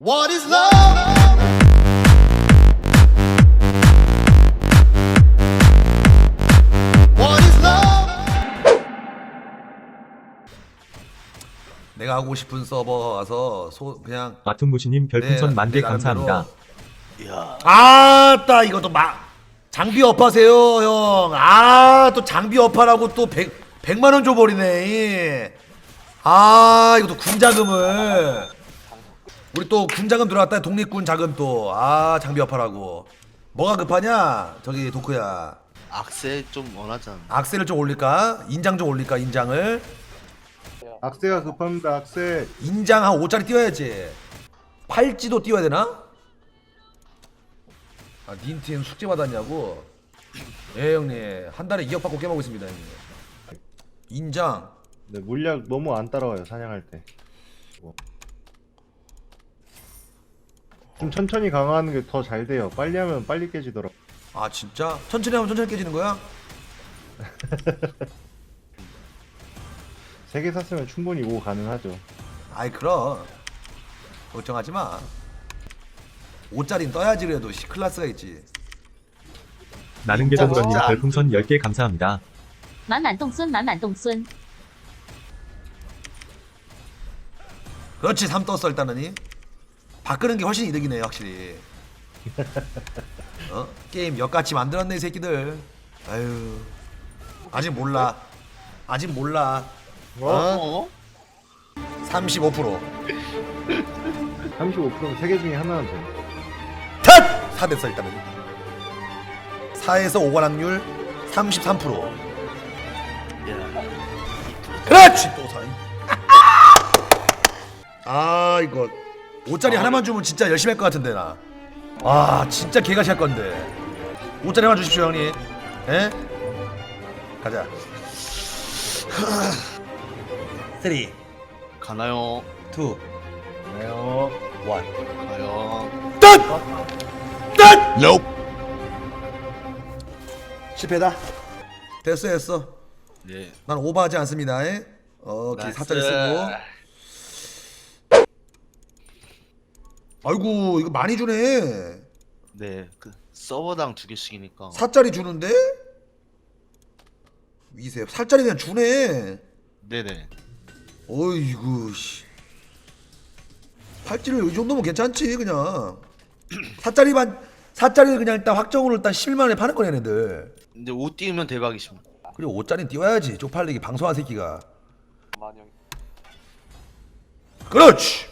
What is love? What is love? 내가 하고 싶은 서버 가서 소 그냥 아퉁무시님 별풍선 네, 만개 내가 감사합니다. 아따 이것도 막 장비 업하세요 형. 아 또 장비 업하라고 또 백, 100 만 원 줘버리네. 아 이것도 군 자금을 우리 또 군 자금 들어왔다 독립군 자금 또 아 장비 업하라고 뭐가 급하냐 저기 도크야 악세 좀 원하잖아. 악셀을 좀 올릴까 인장 좀 올릴까 인장을 악세가 급합니다. 악세. 인장 한 5짜리 띄워야지 팔찌도 띄워야 되나? 아 닌티엔 숙제 받았냐고? 예 형님 한 달에 2억 받고 깨먹고 있습니다 형님 인장 네, 물약 너무 안 따라와요 사냥할 때. 뭐. 좀 천천히 강화하는 게 더 잘 돼요. 빨리 하면 빨리 깨지더라고. 아 진짜? 천천히 하면 천천히 깨지는 거야? 세 개 샀으면 충분히 오 가능하죠. 아이 그럼 걱정하지 마 5짜리는 떠야지 그래도 C 클래스가 있지 나는 계정으로님 진짜. 별풍선 10개 감사합니다. 满满动孙，满满动孙。 그렇지 3 떴어 일단은 바꾸는 게 훨씬 이득이네 확실히 어? 게임 역같이 만들었네 이 새끼들 아유 아직 몰라 아직 몰라 어? 어? 35% 35%면 세개 중에 하나는 돼. 탓! 4 됐어 일단은 4에서 5관 확률 33% 야, 그렇지 또 4. 아 이거 5짜리 하나만 주면 진짜 열심히 할 것 같은데 나. 아 진짜 개가시 할 건데. 5짜리 하나 주십시오 형님. 에? 가자. 3, 2, 가나요? 1. 네요. 가요. 뜻! 뜻! 실패다. 됐어 됐어. 네. 난 오버하지 않습니다. 에? 오케이 나이스. 사짜리 쓰고. 아이고 이거 많이 주네. 네, 그 서버당 두 개씩이니까. 사짜리 주는데? 위세 살짜리 그냥 주네. 네네. 어이구 씨. 팔찌를 이 정도면 괜찮지 그냥. 사짜리만 사짜리를 그냥 일단 확정으로 일단 11만 원에 파는 거네 얘네들. 근데 옷 띄우면 대박이십니다. 그리고 5짜리는 띄워야지 쪽팔리게 방송한 새끼가. 그렇지.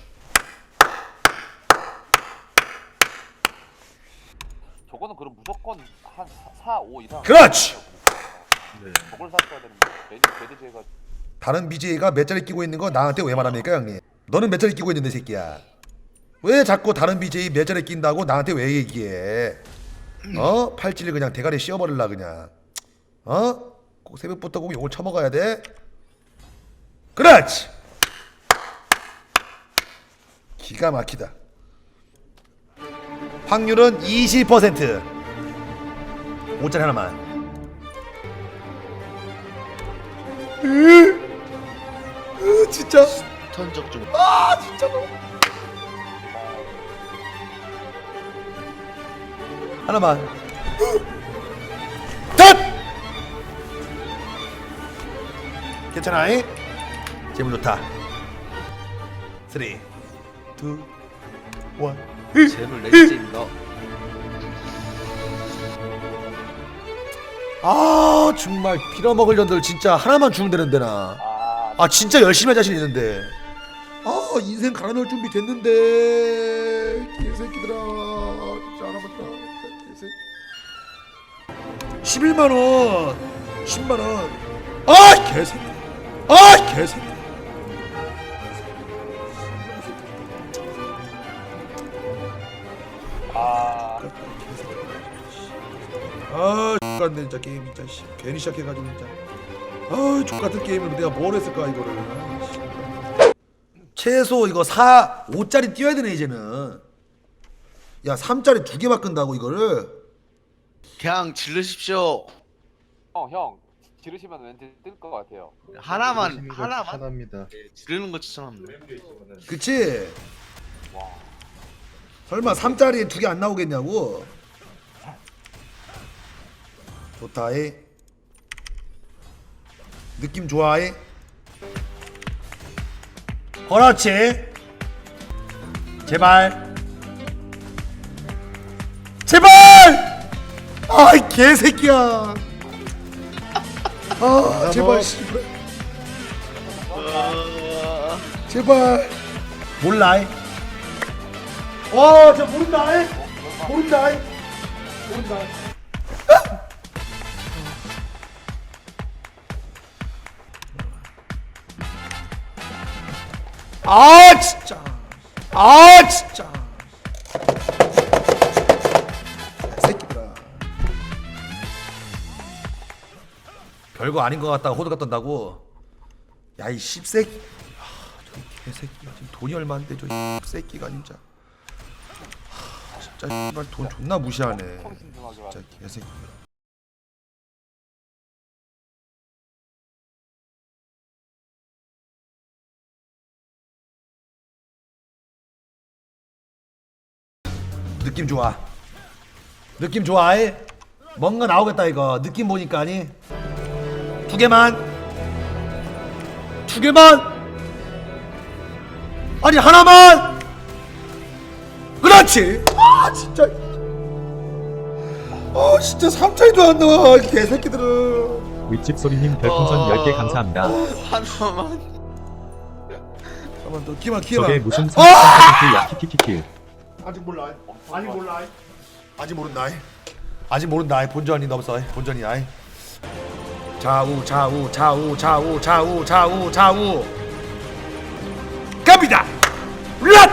저거는 그럼 무조건 한 4, 5 이상 그렇지. 네. 저걸 샀어야 되는데 매니 매니저가 다른 BJ가 몇 자리 끼고 있는 거 나한테 왜 말합니까 형님? 너는 몇 자리 끼고 있는데 새끼야. 왜 자꾸 다른 BJ 몇 자리 낀다고 나한테 왜 얘기해? 어? 팔찌를 그냥 대가리 씌워버릴라 그냥. 어? 꼭 새벽부터 꼭 욕을 처먹어야 돼? 그렇지. 기가 막히다. 확률은 20%. 5짜리 하나만. 으, 진짜. 턴적 좀. 아 진짜 너무 하나만 덧 괜찮아 이? 기분 좋다 3 2 1 제로 레이스입니다. 아 정말 빌어먹을 년들 진짜 하나만 주면 되는데 나. 아아 진짜 열심히 할 자신 있는데. 아 인생 갈아넣을 준비 됐는데 개새끼들아 진짜 알아봤다 개새끼. 11만 원, 10만 원. 아 개새끼. 아 개새끼. 아 X같네 진짜 게임 진짜 씨. 괜히 시작해가지고 진짜 아 X같은 게임을 내가 뭘 했을까 이거를 아, 씨. 최소 이거 4, 5짜리 띄워야 되네 이제는 야 3짜리 두 개 바꾼다고 이거를 그냥 질르십시오. 형, 형 지르시면 왠지 뜰 것 같아요. 하나만 하나만 추천합니다. 네, 지르는 거 추천합니다. 그치? 와, 설마 3짜리에 두 개 안 나오겠냐고 좋다이 느낌 좋아이 그렇지 제발. 제발! 아이 개새끼야. 아 제발 씨발. 제발. 몰라 어, 저 모른다. 모른다. 모른다. 아, 진짜. 아, 진짜. 새끼들아. 별거 아닌 것 같다가 호두가 떤다고. 야, 이 씹새끼. 아, 저 개새끼가 지금 돈이 얼마인데 저 새끼가 진짜. 진짜 씨발 돈 존나 무시하네. 진짜 개새끼. 느낌 좋아. 느낌 좋아. 이 뭔가 나오겠다 이거. 느낌 보니까 아니. 두 개만. 두 개만. 아니 하나만. 그렇지. 아 진짜. 아 진짜 삼차이도 안 나와 이 개새끼들은. 윗집 소리님 별풍선 어. 10개 감사합니다. 하나만. 잠깐만 너 기만 기만. 저게 무슨 아! 30%야 키키키키. 아직 몰라. 아직 몰라. 아직 모른다. 아직 모른다. 본전이 넘었어. 본전이야. 좌우 좌우 좌우 좌우 좌우 좌우 좌우 갑니다. 렛.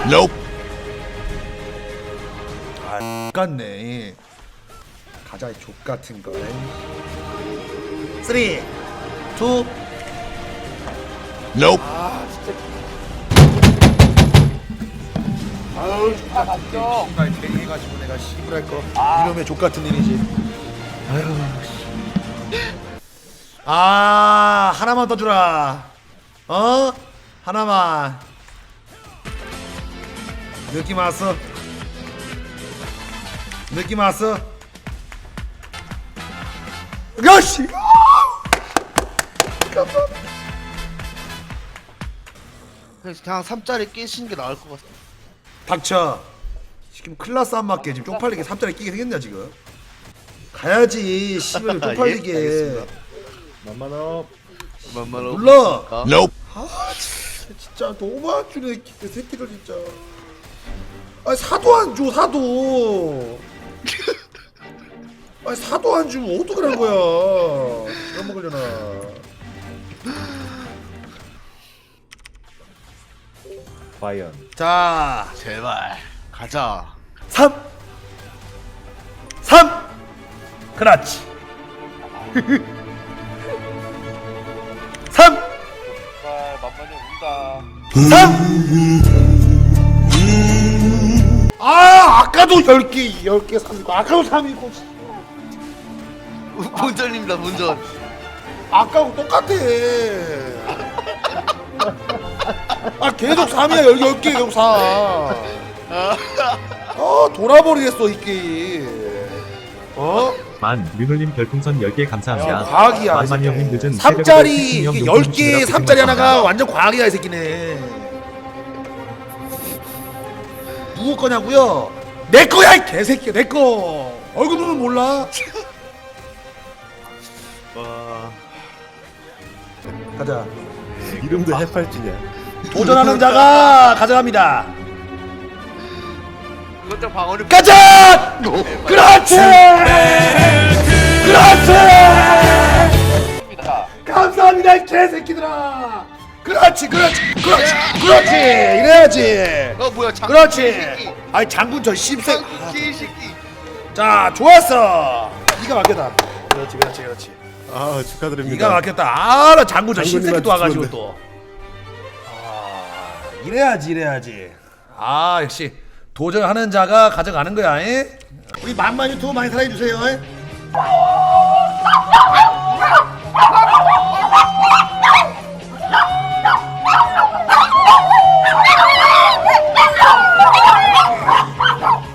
아, 같네. 가자 이족 같은 거. 3 2아 유아 맞죠 씨발 괜히 해가지고 내가 씨부랄 거 이놈의 족 같은 일이지. 아유. 씨. 아 하나만 더 주라. 어 하나만. 느낌 왔어. 느낌 왔어. 야씨. 그래서 그냥 3짜리 끼시는 게 나을 것 같아. 닥쳐. 지금 클라스 안 맞게 지금 쪽팔리게 3짜리 끼게 생겼냐 지금. 가야지 씨발 쪽팔리게. 예, 알겠습니다. 만만업. 만만로. 몰라. 아, 아 진짜, 진짜 너무 안 주네 이 새끼들 진짜 아 사도 안 줘 사도 아 사도 안 주면 어떡하라는 거야 이런 먹으려나 과연. 자 제발 가자. 3 3 그렇지 3 정말 만만히 운다 3 아, 아까도 10개, 10개 3이고, 아까도 3이고, 본전입니다 본전. 아까하고 똑같아. 아 계속 3이야 10, 10개 계속 4. 아 돌아버리겠어 이 게임. 어? 만 류놀님 별풍선 10개 야, 감사합니다. 과학이야. 만만이 형님 늦은 3짜리 새벽에 이게 용돈 10개 주느라 3짜리 하나가. 완전 과학이야 이 새끼네. 누구 거냐고요? 내 거야 이 개새끼야 내 거. 얼굴 보면 몰라. 와. 가자. 이름도 해팔찌냐. 도전하는 자가 가져갑니다. 그것도 방어를. 가자! 그렇지! 그렇지! 감사합니다 이 개새끼들아! 그렇지 그렇지 그렇지 그렇지 이래야지 어 뭐야 장군 그렇지 새끼. 아니 장군 저 씹새 장군. 자 좋았어 이가 막혔다 그렇지 그렇지 그렇지 아 축하드립니다. 이가 막혔다 아나 장군 저 씹새끼 장군님한테 또 와가지고. 또 아, 이래야지 이래야지 아 역시 도전하는 자가 가져가는 거야 에? 우리 만만 유튜브 많이 사랑해주세요 에?